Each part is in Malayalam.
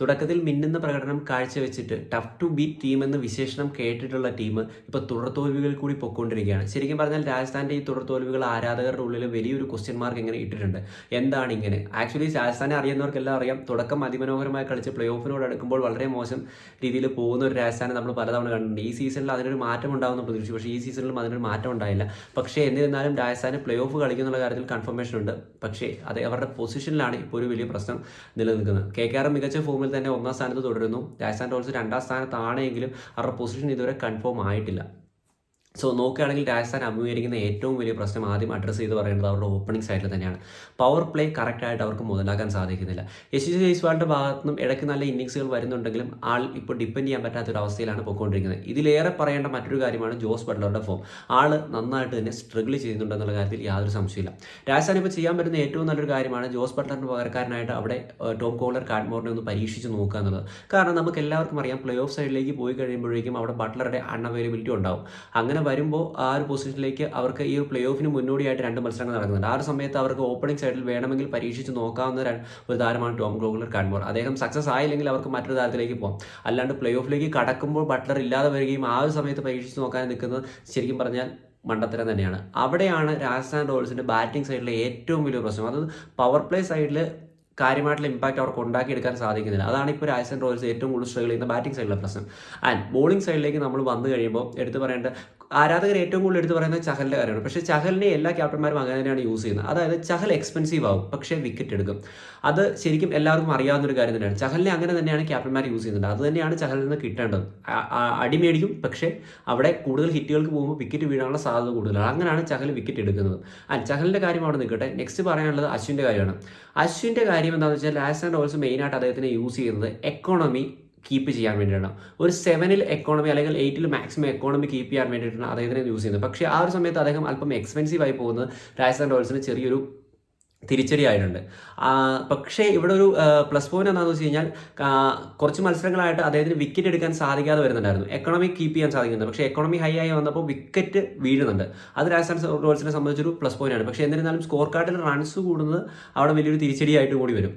തുടക്കത്തിൽ മിന്നുന്ന പ്രകടനം കാഴ്ചവെച്ചിട്ട് ടഫ് ടു ബീറ്റ് ടീം എന്ന വിശേഷണം കേട്ടിട്ടുള്ള ടീം ഇപ്പോൾ തുടർത്തോൽവികൾ കൂടി പൊയ്ക്കൊണ്ടിരിക്കുകയാണ് ശരിക്കും പറഞ്ഞാൽ രാജസ്ഥാന്റെ ഈ തുടർത്തോൽവികൾ ആരാധകരുടെ ഉള്ളിൽ വലിയൊരു ക്വസ്റ്റ്യൻ മാർക്ക് ഇങ്ങനെ ഇട്ടിട്ടുണ്ട്. എന്താണ് ഇങ്ങനെ? ആക്ച്വലി രാജസ്ഥാനെ അറിയുന്നവർക്കെല്ലാം അറിയാം. തുടക്കം അതിമനോഹരമായി കളിച്ച് പ്ലേ ഓഫിനോട് അടുക്കുമ്പോൾ വളരെ മോശം രീതിയിൽ പോകുന്ന ഒരു രാജസ്ഥാനെ നമ്മൾ പലതവണ കണ്ടിട്ടുണ്ട്. ഈ സീസണിൽ അതിനൊരു മാറ്റം ഉണ്ടാകുമെന്ന് പ്രതീക്ഷിച്ചു. പക്ഷേ ഈ സീസണിലും അതിനൊരു മാറ്റം ഉണ്ടായില്ല. പക്ഷേ എന്നിരുന്നാലും രാജസ്ഥാന് പ്ലേ ഓഫ് കളിക്കുന്നുള്ള കാര്യത്തിൽ കൺഫർമേഷൻ ഉണ്ട്. പക്ഷേ അത് അവരുടെ പൊസിഷനിലാണ് ഇപ്പോൾ ഒരു വലിയ പ്രശ്നം നിലനിൽക്കുന്നത്. കെ കെ ആർ മികച്ച ഫോമിൽ തന്നെ ഒന്നാം സ്ഥാനത്ത് തുടരുന്നു. രാജസ്ഥാൻ റോയൽസ് രണ്ടാം സ്ഥാനത്താണെങ്കിലും അവരുടെ പൊസിഷൻ ഇതുവരെ കൺഫേം ആയിട്ടില്ല. സോ നോക്കുകയാണെങ്കിൽ രാജസ്ഥാൻ അഭിമുഖീകരിക്കുന്ന ഏറ്റവും വലിയ പ്രശ്നം ആദ്യം അഡ്രസ്സ് ചെയ്ത് പറയേണ്ടത് അവരുടെ ഓപ്പണിംഗ് സൈഡിൽ തന്നെയാണ്. പവർ പ്ലേ കറക്റ്റായിട്ട് അവർക്ക് മുതലാക്കാൻ സാധിക്കുന്നില്ല. യശ് ജയ്സ്വാളിന്റെ ഭാഗത്തു നിന്നും ഇടയ്ക്ക് നല്ല ഇന്നിങ്സുകൾ വരുന്നുണ്ടെങ്കിലും ആൾ ഇപ്പോൾ ഡിപ്പെൻഡ് ചെയ്യാൻ പറ്റാത്ത ഒരു അവസ്ഥയിലാണ് പോയിക്കൊണ്ടിരിക്കുന്നത്. ഇതിലേറെ പറയേണ്ട മറ്റൊരു കാര്യമാണ് ജോസ് ബട്ട്ലറുടെ ഫോം ആൾ നന്നായിട്ട് തന്നെ സ്ട്രഗിൾ ചെയ്യുന്നുണ്ടെന്നുള്ള കാര്യത്തിൽ യാതൊരു സംശയമില്ല രാജസ്ഥാൻ ഇപ്പോൾ ചെയ്യാൻ പറ്റുന്ന ഏറ്റവും നല്ലൊരു കാര്യമാണ് ജോസ് ബട്ട്ലറിന് പകരക്കാരനായിട്ട് അവിടെ ടോം കോളർ കാഡ്മോറിനെ ഒന്ന് പരീക്ഷിച്ച് നോക്കുക എന്നുള്ളത്. കാരണം നമുക്ക് എല്ലാവർക്കും അറിയാം പ്ലേ ഓഫ് സൈഡിലേക്ക് പോയി കഴിയുമ്പോഴേക്കും അവിടെ ബട്ട്ലറുടെ അൺഅവൈലബിലിറ്റി ഉണ്ടാവും. അങ്ങനെ വരുമ്പോൾ ആ ഒരു പൊസിഷനിലേക്ക് അവർക്ക് ഈ ഒരു പ്ലേ ഓഫിന് മുന്നോടിയായിട്ട് രണ്ട് മത്സരങ്ങൾ നടക്കുന്നുണ്ട്. ആ ഒരു സമയത്ത് അവർക്ക് ഓപ്പണിംഗ് സൈഡിൽ വേണമെങ്കിൽ പരീക്ഷിച്ച് നോക്കാവുന്ന ഒരു താരമാണ് ടോം ഗ്ലോഗ്ലർ കാൺമോർ അദ്ദേഹം സക്സസ് ആയില്ലെങ്കിൽ അവർക്ക് മറ്റൊരു താരത്തിലേക്ക് പോകാം അല്ലാണ്ട് പ്ലേ ഓഫിലേക്ക് കടക്കുമ്പോൾ ബട്ട്ലർ ഇല്ലാതെ വരികയും ആ ഒരു സമയത്ത് പരീക്ഷിച്ച് നോക്കാൻ നിൽക്കുന്നത് ശരിക്കും പറഞ്ഞാൽ മണ്ടത്തരം തന്നെയാണ്. അവിടെയാണ് രാജസ്ഥാൻ റോയൽസിന്റെ ബാറ്റിംഗ് സൈഡിലെ ഏറ്റവും വലിയ പ്രശ്നം. അത് പവർ പ്ലേ സൈഡിൽ കാര്യമായിട്ടുള്ള ഇമ്പാക്റ്റ് അവർക്ക് ഉണ്ടാക്കിയെടുക്കാൻ സാധിക്കുന്നില്ല. അതാണ് ഇപ്പോൾ രാജസ്ഥാൻ റോയൽസ് ഏറ്റവും കൂടുതൽ സ്ട്രഗിൾ ചെയ്യുന്ന ബാറ്റിംഗ് സൈഡിലെ പ്രശ്നം. ആൻഡ് ബോളിംഗ് സൈഡിലേക്ക് നമ്മൾ വന്നു കഴിയുമ്പോൾ എടുത്തു പറയേണ്ട ആരാധകർ ഏറ്റവും കൂടുതൽ എടുത്ത് പറയുന്നത് ചഹലിന്റെ കാര്യമാണ്. പക്ഷേ ചഹലിനെ എല്ലാ ക്യാപ്റ്റന്മാരും അങ്ങനെ തന്നെയാണ് യൂസ് ചെയ്യുന്നത്. അതായത് ചഹൽ എക്സ്പെൻസീവ് ആവും പക്ഷേ വിക്കറ്റ് എടുക്കും. അത് ശരിക്കും എല്ലാവർക്കും അറിയാവുന്ന ഒരു കാര്യം തന്നെയാണ്. ചഹലിനെ അങ്ങനെ തന്നെയാണ് ക്യാപ്റ്റന്മാർ യൂസ് ചെയ്യുന്നത്. അത് തന്നെയാണ് ചഹലിൽ നിന്ന് കിട്ടേണ്ടത്. ആ- ആ- അടി മേടിക്കും പക്ഷേ അവിടെ കൂടുതൽ ഹിറ്റുകൾക്ക് പോകുമ്പോൾ വിക്കറ്റ് വീഴാനുള്ള സാധ്യത കൂടുതലാണ്. അങ്ങനെയാണ് ചഹൽ വിക്കറ്റ് എടുക്കുന്നത്. ആ ചഹലിന്റെ കാര്യം അവിടെ നിൽക്കട്ടെ. നെക്സ്റ്റ് പറയാനുള്ളത് അശ്വിന്റെ കാര്യമാണ്. അശ്വിന്റെ കാര്യം എന്താണെന്ന് വെച്ചാൽ ലാസ്റ്റ് രാജസ്ഥാൻ റോയൽസ് മെയിനായിട്ട് അദ്ദേഹത്തിനെ യൂസ് ചെയ്യുന്നത് എക്കോണമി കീപ്പ് ചെയ്യാൻ വേണ്ടിയിട്ടാണ്. ഒരു സെവനിൽ എക്കോണമി അല്ലെങ്കിൽ എയ്റ്റിൽ മാക്സിമം എക്കോണമി കീപ്പ് ചെയ്യാൻ വേണ്ടിയിട്ടാണ് അദ്ദേഹത്തിനെ യൂസ് ചെയ്യുന്നത്. പക്ഷേ ആ ഒരു സമയത്ത് അദ്ദേഹം അല്പം എക്സ്പെൻസീവ് ആയി പോകുന്നത്. രാജസ്ഥാൻ റോയൽസിന് ചെറിയൊരു തിരിച്ചടിയായിട്ടുണ്ട്. പക്ഷേ ഇവിടെ ഒരു പ്ലസ് പോയിന്റ് എന്താണെന്ന് വെച്ച് കഴിഞ്ഞാൽ കുറച്ച് മത്സരങ്ങളായിട്ട് അദ്ദേഹത്തിന് വിക്കറ്റ് എടുക്കാൻ സാധിക്കാതെ വരുന്നുണ്ടായിരുന്നു. എക്കണോമി കീപ്പ് ചെയ്യാൻ സാധിക്കുന്നുണ്ട്. പക്ഷേ എക്കണോമി ഹൈ ആയി വന്നപ്പോൾ വിക്കറ്റ് വീഴുന്നുണ്ട്. അത് രാജസ്ഥാൻ റോയൽസിനെ സംബന്ധിച്ചൊരു പ്ലസ് പോയിന്റ് ആണ്. പക്ഷേ എന്നിരുന്നാലും സ്കോർ കാർഡിൽ റൺസ് കൂടുന്നത് അവിടെ വലിയൊരു തിരിച്ചടിയായിട്ട് കൂടി വരും.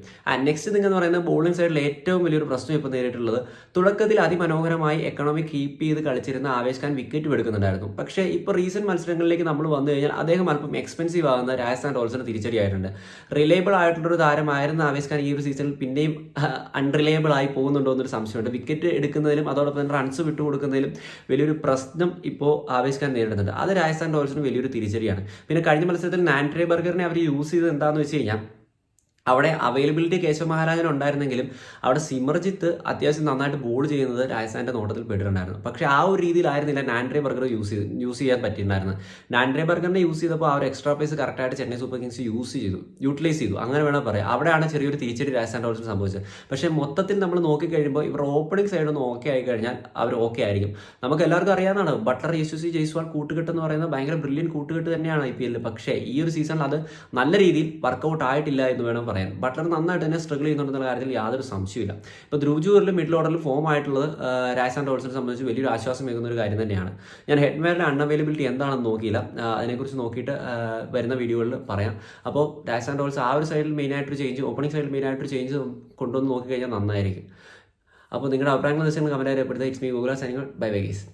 നെക്സ്റ്റ് തിങ് എന്ന് പറയുന്നത് ബോളിംഗ് സൈഡിൽ ഏറ്റവും വലിയൊരു പ്രശ്നം ഇപ്പോൾ നേരിട്ടുള്ളത് തുടക്കത്തിൽ അതിമനോഹരമായി എക്കണോമി കീപ്പ് ചെയ്ത് കളിച്ചിരുന്ന ആവേശ് ഖാൻ വിക്കറ്റ് എടുക്കുന്നുണ്ടായിരുന്നു. പക്ഷേ ഇപ്പോൾ റീസെന്റ് മത്സരങ്ങളിലേക്ക് നമ്മൾ വന്നു കഴിഞ്ഞാൽ അദ്ദേഹം അല്പം എക്സ്പെൻസീവ് ആകുന്ന രാജസ്ഥാൻ റോയൽസിന് തിരിച്ചടിയായിട്ടുണ്ട്. റിലയബിൾ ആയിട്ടുള്ളൊരു താരമായിരുന്ന ആവേശ് ഖാൻ ഈ ഒരു സീസണിൽ പിന്നെയും അൺറിലയബിൾ ആയി പോകുന്നുണ്ടോ എന്നൊരു സംശയമുണ്ട്. വിക്കറ്റ് എടുക്കുന്നതിലും അതോടൊപ്പം തന്നെ റൺസ് വിട്ടുകൊടുക്കുന്നതിലും വലിയൊരു പ്രശ്നം ഇപ്പോൾ ആവേശ് ഖാൻ നേരിടുന്നുണ്ട്. അത് രാജസ്ഥാൻ റോയൽസിന് വലിയൊരു തിരിച്ചടിയാണ്. പിന്നെ കഴിഞ്ഞ മത്സരത്തിൽ നാൻട്രേ ബർഗറിനെ അവർ യൂസ് ചെയ്തത് എന്താണെന്ന് വെച്ച് കഴിഞ്ഞാൽ അവിടെ അവൈലബിലിറ്റി കേശവ മഹാരാജൻ ഉണ്ടായിരുന്നെങ്കിലും അവിടെ സിമർജിത്ത് അത്യാവശ്യം നന്നായിട്ട് ബോൾ ചെയ്യുന്നത് രാജസ്ഥാന്റെ നോട്ടത്തിൽ പെട്ടിട്ടുണ്ടായിരുന്നു. പക്ഷേ ആ ഒരു രീതിയിലായിരുന്നില്ല നാൻഡ്രേ ബർഗർ യൂസ് ചെയ്ത് യൂസ് ചെയ്യാൻ പറ്റിയിട്ടുണ്ടായിരുന്നത്. നാൻഡ്രേ ബർഗറിനെ യൂസ് ചെയ്തപ്പോൾ ഒരു എക്സ്ട്രാ പേസ് കറക്റ്റായിട്ട് ചെന്നൈ സൂപ്പർ കിങ്സ് യൂസ് ചെയ്തു യൂട്ടിലൈസ് ചെയ്തു. അങ്ങനെ വേണം പറയാം. അവിടെയാണ് ചെറിയൊരു തിരിച്ചടി രാജസ്ഥാൻ റോയൽസിന് സംഭവിച്ചത്. പക്ഷേ മൊത്തത്തിൽ നമ്മൾ നോക്കി കഴിയുമ്പോൾ ഇവർ ഓപ്പണിംഗ് സൈഡ് ഒന്ന് ഓക്കെ ആയി കഴിഞ്ഞാൽ അവർ ഓക്കെ ആയിരിക്കും. നമുക്ക് എല്ലാവർക്കും അറിയാവുന്നതാണ് ബട്ടർ യേശു സി ജയ്സ്വാൾ കൂട്ടുകെട്ട് എന്ന് പറയുന്നത് ഭയങ്കര ബ്രില്യൻ കൂട്ടുകെട്ട് തന്നെയാണ് ഐ പി എല്ലിൽ പക്ഷേ ഈ ഒരു സീസണിൽ അത് നല്ല രീതിയിൽ വർക്കൗട്ട് ആയിട്ടില്ല എന്ന് വേണം പറയാൻ. ബട്ട്ലർ നന്നായിട്ട് തന്നെ സ്ട്രഗിൾ ചെയ്യുന്നുണ്ടെന്നുള്ള കാര്യത്തിൽ യാതൊരു സംശയമില്ല ഇപ്പോൾ ധ്രുവ് മിഡിൽ ഓർഡറിൽ ഫോം ആയിട്ടുള്ളത് രാജസ്ഥാൻ റോയൽസിനെ സംബന്ധിച്ച് വലിയൊരു ആശ്വാസം നൽകുന്ന ഒരു കാര്യം തന്നെയാണ്. ഞാൻ ഹെഡ്മാരുടെ അൺഅവൈലബിലിറ്റി എന്താണെന്ന് നോക്കിയില്ല. അതിനെക്കുറിച്ച് നോക്കിയിട്ട് വരുന്ന വീഡിയോകളിൽ പറയാം. അപ്പോൾ രാജസ്ഥാൻ റോയൽസ് ആ ഒരു സൈഡിൽ മെയിനായിട്ടൊരു ചേഞ്ച് ഓപ്പണിംഗ് സൈഡിൽ മെയിനായിട്ടൊരു ചേഞ്ച് കൊണ്ടുവന്ന് നോക്കിക്കഴിഞ്ഞാൽ നന്നായിരിക്കും. അപ്പോൾ നിങ്ങളുടെ അഭിപ്രായങ്ങൾ ദിവസങ്ങൾ കമന്റ് രേഖപ്പെടുത്തുക. ഇറ്റ്സ് മീ ഗൂഗിൾ സൈനിങ്ങൾ ബൈ ബൈ ഗീസ്